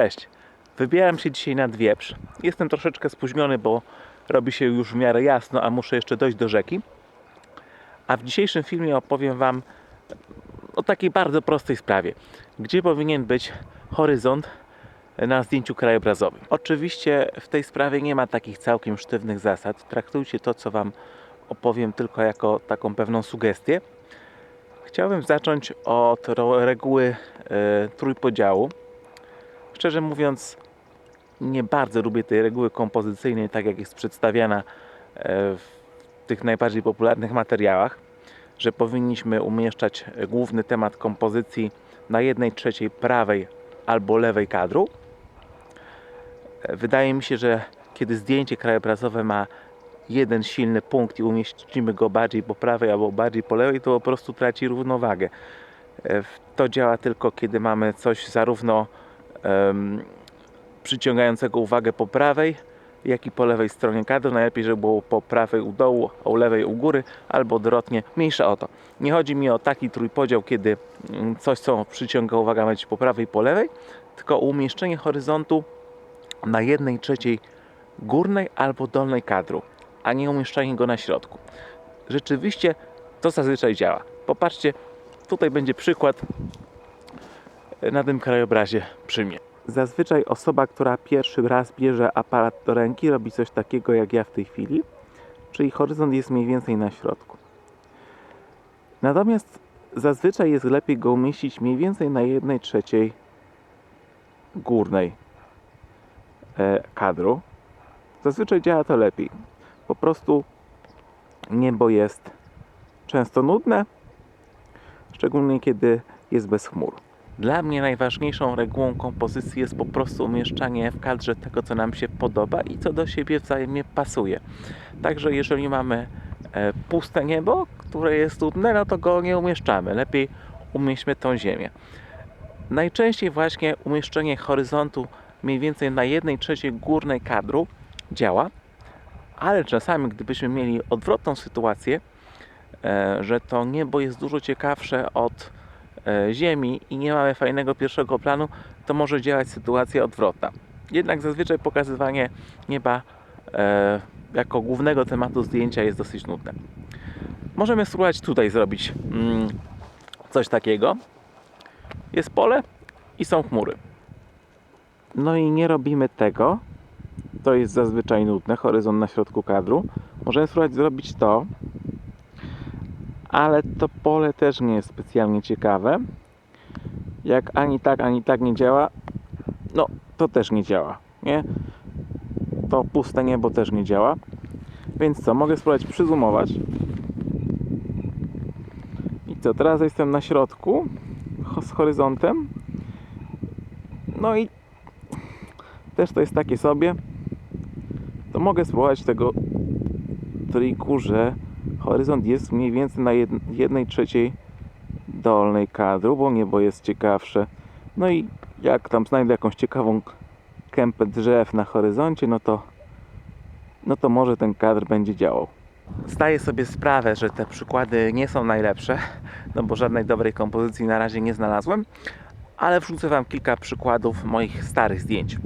Cześć. Wybieram się dzisiaj nad wieprz. Jestem troszeczkę spóźniony, bo robi się już w miarę jasno, a muszę jeszcze dojść do rzeki. A w dzisiejszym filmie opowiem Wam o takiej bardzo prostej sprawie. Gdzie powinien być horyzont na zdjęciu krajobrazowym? Oczywiście w tej sprawie nie ma takich całkiem sztywnych zasad. Traktujcie to, co Wam opowiem, tylko jako taką pewną sugestię. Chciałbym zacząć od reguły e, trójpodziału. Szczerze mówiąc, nie bardzo lubię tej reguły kompozycyjnej, tak jak jest przedstawiana e, w tych najbardziej popularnych materiałach, że powinniśmy umieszczać główny temat kompozycji na jednej trzeciej prawej albo lewej kadru. E, Wydaje mi się, że kiedy zdjęcie krajobrazowe ma jeden silny punkt i umieścimy go bardziej po prawej albo bardziej po lewej, to po prostu traci równowagę. E, To działa tylko kiedy mamy coś zarówno przyciągającego uwagę po prawej, jak i po lewej stronie kadru. Najlepiej, żeby było po prawej u dołu, u lewej u góry, albo odwrotnie. Mniejsza o to. Nie chodzi mi o taki trójpodział, kiedy mm, coś, co przyciąga uwagę, ma być po prawej i po lewej, tylko o umieszczenie horyzontu na jednej trzeciej górnej albo dolnej kadru, a nie umieszczanie go na środku. Rzeczywiście to zazwyczaj działa. Popatrzcie, tutaj będzie przykład na tym krajobrazie przy mnie. Zazwyczaj osoba, która pierwszy raz bierze aparat do ręki, robi coś takiego jak ja w tej chwili, czyli horyzont jest mniej więcej na środku. Natomiast zazwyczaj jest lepiej go umieścić mniej więcej na jednej trzeciej górnej e, kadru. Zazwyczaj działa to lepiej. Po prostu niebo jest często nudne, szczególnie kiedy jest bez chmur. Dla mnie najważniejszą regułą kompozycji jest po prostu umieszczanie w kadrze tego, co nam się podoba i co do siebie wzajemnie pasuje. Także jeżeli mamy e, puste niebo, które jest nudne, no to go nie umieszczamy. Lepiej umieśćmy tą ziemię. Najczęściej właśnie umieszczenie horyzontu mniej więcej na jednej trzeciej górnej kadru działa, ale czasami gdybyśmy mieli odwrotną sytuację, e, że to niebo jest dużo ciekawsze od Ziemi i nie mamy fajnego pierwszego planu, to może działać sytuacja odwrotna. Jednak zazwyczaj pokazywanie nieba e, jako głównego tematu zdjęcia jest dosyć nudne. Możemy spróbować tutaj zrobić mm, coś takiego. Jest pole i są chmury. No i nie robimy tego. To jest zazwyczaj nudne, horyzont na środku kadru. Możemy spróbować zrobić to, ale to pole też nie jest specjalnie ciekawe. Jak ani tak, ani tak nie działa, no to też nie działa, nie? To puste niebo też nie działa. Więc co, mogę spróbować przyzumować. I co, teraz jestem na środku z horyzontem. No i też to jest takie sobie. To mogę spróbować tego triku, że horyzont jest mniej więcej na jed- jednej trzeciej dolnej kadru, bo niebo jest ciekawsze. No i jak tam znajdę jakąś ciekawą kępę drzew na horyzoncie, no to no to może ten kadr będzie działał. Zdaję sobie sprawę, że te przykłady nie są najlepsze, no bo żadnej dobrej kompozycji na razie nie znalazłem, ale wrzucę Wam kilka przykładów moich starych zdjęć.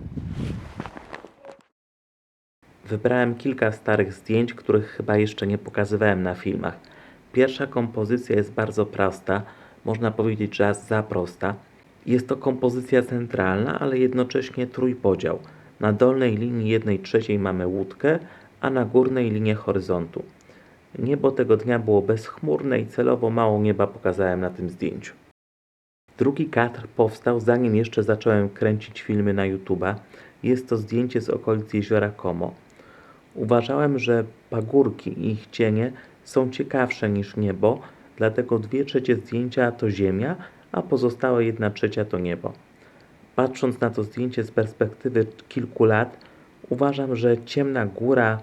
Wybrałem kilka starych zdjęć, których chyba jeszcze nie pokazywałem na filmach. Pierwsza kompozycja jest bardzo prosta, można powiedzieć, że za prosta. Jest to kompozycja centralna, ale jednocześnie trójpodział. Na dolnej linii jednej trzeciej mamy łódkę, a na górnej linię horyzontu. Niebo tego dnia było bezchmurne i celowo mało nieba pokazałem na tym zdjęciu. Drugi kadr powstał zanim jeszcze zacząłem kręcić filmy na YouTube'a. Jest to zdjęcie z okolic jeziora Como. Uważałem, że pagórki i ich cienie są ciekawsze niż niebo, dlatego dwie trzecie zdjęcia to ziemia, a pozostała jedna trzecia to niebo. Patrząc na to zdjęcie z perspektywy kilku lat, uważam, że ciemna góra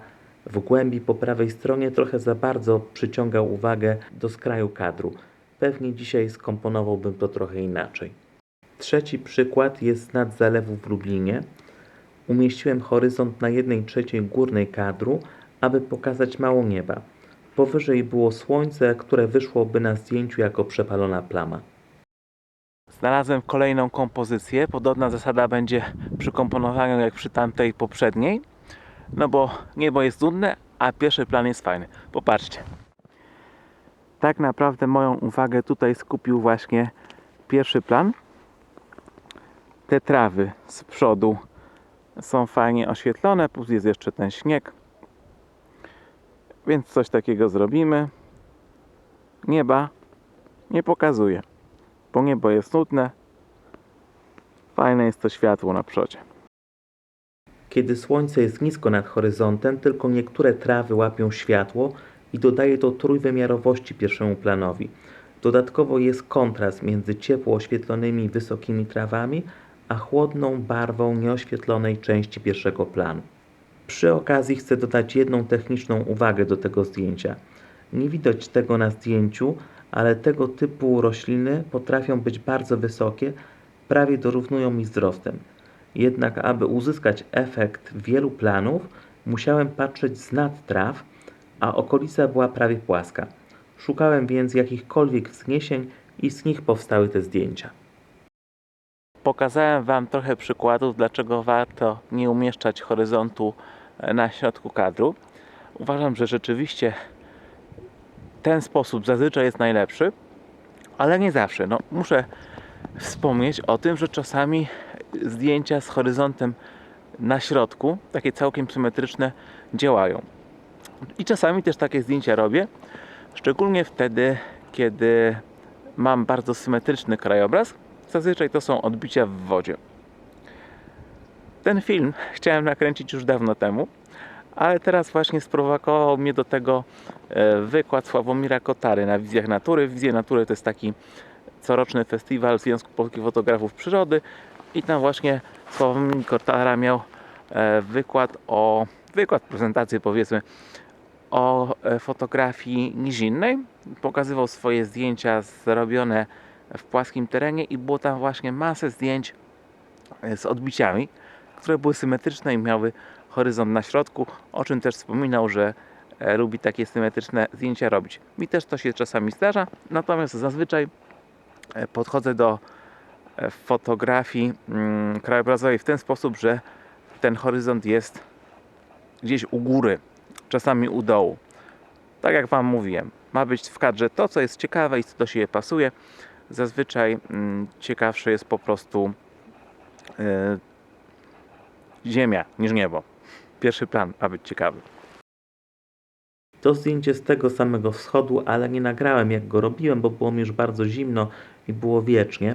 w głębi po prawej stronie trochę za bardzo przyciąga uwagę do skraju kadru. Pewnie dzisiaj skomponowałbym to trochę inaczej. Trzeci przykład jest nad zalewu w Lublinie. Umieściłem horyzont na jednej trzeciej górnej kadru, aby pokazać mało nieba. Powyżej było słońce, które wyszłoby na zdjęciu jako przepalona plama. znalazłem kolejną kompozycję. Podobna zasada będzie przy komponowaniu jak przy tamtej poprzedniej. No bo niebo jest nudne, a pierwszy plan jest fajny. Popatrzcie. Tak naprawdę moją uwagę tutaj skupił właśnie pierwszy plan. Te trawy z przodu są fajnie oświetlone, plus jest jeszcze ten śnieg. Więc coś takiego zrobimy. Nieba nie pokazuje, bo niebo jest nudne. Fajne jest to światło na przodzie. Kiedy słońce jest nisko nad horyzontem, tylko niektóre trawy łapią światło i dodaje to trójwymiarowości pierwszemu planowi. Dodatkowo jest kontrast między ciepło oświetlonymi wysokimi trawami, a chłodną barwą nieoświetlonej części pierwszego planu. Przy okazji chcę dodać jedną techniczną uwagę do tego zdjęcia. Nie widać tego na zdjęciu, ale tego typu rośliny potrafią być bardzo wysokie, prawie dorównują mi wzrostem. Jednak aby uzyskać efekt wielu planów, musiałem patrzeć z nad traw, a okolica była prawie płaska. Szukałem więc jakichkolwiek wzniesień i z nich powstały te zdjęcia. Pokazałem Wam trochę przykładów, dlaczego warto nie umieszczać horyzontu e, na środku kadru. Uważam, że rzeczywiście ten sposób zazwyczaj jest najlepszy, ale nie zawsze. No, muszę wspomnieć o tym, że czasami zdjęcia z horyzontem na środku, takie całkiem symetryczne, działają. I czasami też takie zdjęcia robię, szczególnie wtedy, kiedy mam bardzo symetryczny krajobraz. Zazwyczaj to są odbicia w wodzie. Ten film chciałem nakręcić już dawno temu, ale teraz właśnie sprowokował mnie do tego e, wykład Sławomira Kotary na Wizjach Natury. Wizje Natury to jest taki coroczny festiwal Związku Polskich Fotografów Przyrody i tam właśnie Sławomir Kotara miał e, wykład o wykład, prezentację powiedzmy o e, fotografii nizinnej. Pokazywał swoje zdjęcia zrobione w płaskim terenie i było tam właśnie masę zdjęć e, z odbiciami, które były symetryczne i miały horyzont na środku, o czym też wspominał, że e, lubi takie symetryczne zdjęcia robić. Mi też to się czasami zdarza, natomiast zazwyczaj e, podchodzę do fotografii mm, krajobrazowej w ten sposób, że ten horyzont jest gdzieś u góry, czasami u dołu. Tak jak Wam mówiłem, ma być w kadrze to, co jest ciekawe i co do siebie pasuje. Zazwyczaj mm, ciekawsze jest po prostu e, ziemia niż niebo. Pierwszy plan ma być ciekawy. To zdjęcie z tego samego wschodu, ale nie nagrałem jak go robiłem, bo było mi już bardzo zimno i było wiecznie.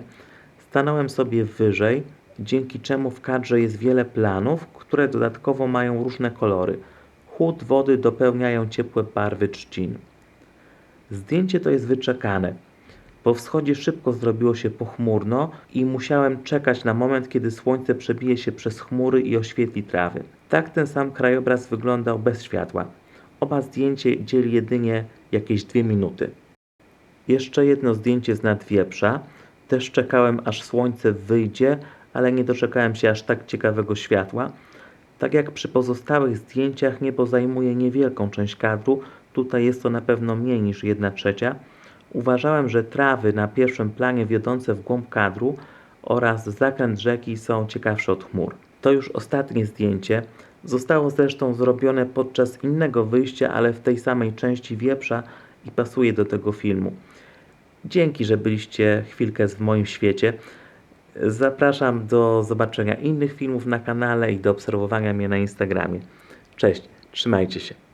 Stanąłem sobie wyżej, dzięki czemu w kadrze jest wiele planów, które dodatkowo mają różne kolory. Chłód wody dopełniają ciepłe barwy trzcin. Zdjęcie to jest wyczekane. Po wschodzie szybko zrobiło się pochmurno i musiałem czekać na moment, kiedy słońce przebije się przez chmury i oświetli trawy. Tak ten sam krajobraz wyglądał bez światła. Oba zdjęcie dzieli jedynie jakieś dwie minuty. Jeszcze jedno zdjęcie z nadwieprza. Też czekałem aż słońce wyjdzie, ale nie doczekałem się aż tak ciekawego światła. Tak jak przy pozostałych zdjęciach niebo zajmuje niewielką część kadru, tutaj jest to na pewno mniej niż 1 trzecia. Uważałem, że trawy na pierwszym planie wiodące w głąb kadru oraz zakręt rzeki są ciekawsze od chmur. To już ostatnie zdjęcie. Zostało zresztą zrobione podczas innego wyjścia, ale w tej samej części wieprza i pasuje do tego filmu. Dzięki, że byliście chwilkę w moim świecie. Zapraszam do zobaczenia innych filmów na kanale i do obserwowania mnie na Instagramie. Cześć, trzymajcie się.